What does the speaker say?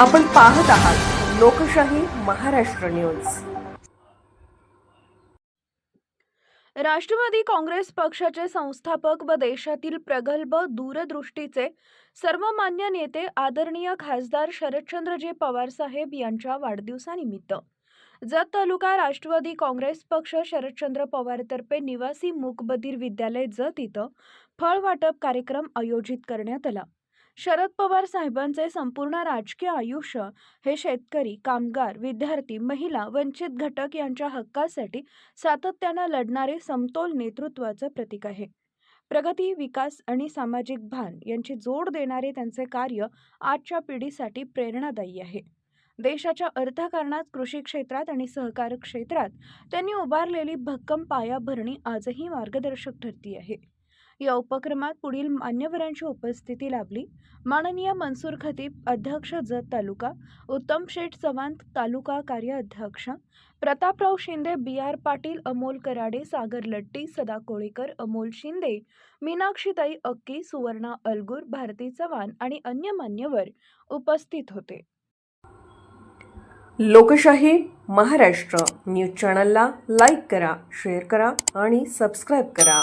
आपण पाहत आहात लोकशाही महाराष्ट्र न्यूज. राष्ट्रवादी काँग्रेस पक्षाचे संस्थापक व देशातील प्रगल्भ दूरदृष्टीचे सर्वमान्य नेते आदरणीय खासदार शरदचंद्रजी पवारसाहेब यांच्या वाढदिवसानिमित्त. जत तालुका राष्ट्रवादी काँग्रेस पक्ष शरदचंद्र पवारतर्फे निवासी मूकबधीर विद्यालय जत इथं फळ वाटप कार्यक्रम आयोजित करण्यात आला. शरद पवार साहेबांचे संपूर्ण राजकीय आयुष्य हे शेतकरी कामगार विद्यार्थी महिला वंचित घटक यांच्या हक्कासाठी सातत्यानं लढणारे समतोल नेतृत्वाचं प्रतीक आहे. प्रगती विकास आणि सामाजिक भान यांची जोड देणारे त्यांचे कार्य आजच्या पिढीसाठी प्रेरणादायी आहे. देशाच्या अर्थकारणात कृषी क्षेत्रात आणि सहकार क्षेत्रात त्यांनी उभारलेली भक्कम पायाभरणी आजही मार्गदर्शक ठरती आहे. या उपक्रमात पुढील मान्यवरांची उपस्थिती लाभली. माननीय मनसूर खतीब अध्यक्ष जत तालुका उत्तम शेठ चव्हाण तालुका कार्य अध्यक्ष प्रतापराव शिंदे बी आर पाटील अमोल कराडे सागर लट्टी सदा कोळेकर अमोल शिंदे मीनाक्षीताई अक्की सुवर्णा अलगूर भारती चव्हाण आणि अन्य मान्यवर उपस्थित होते. लोकशाही महाराष्ट्र न्यूज चॅनलला लाईक करा शेअर करा आणि सबस्क्राईब करा.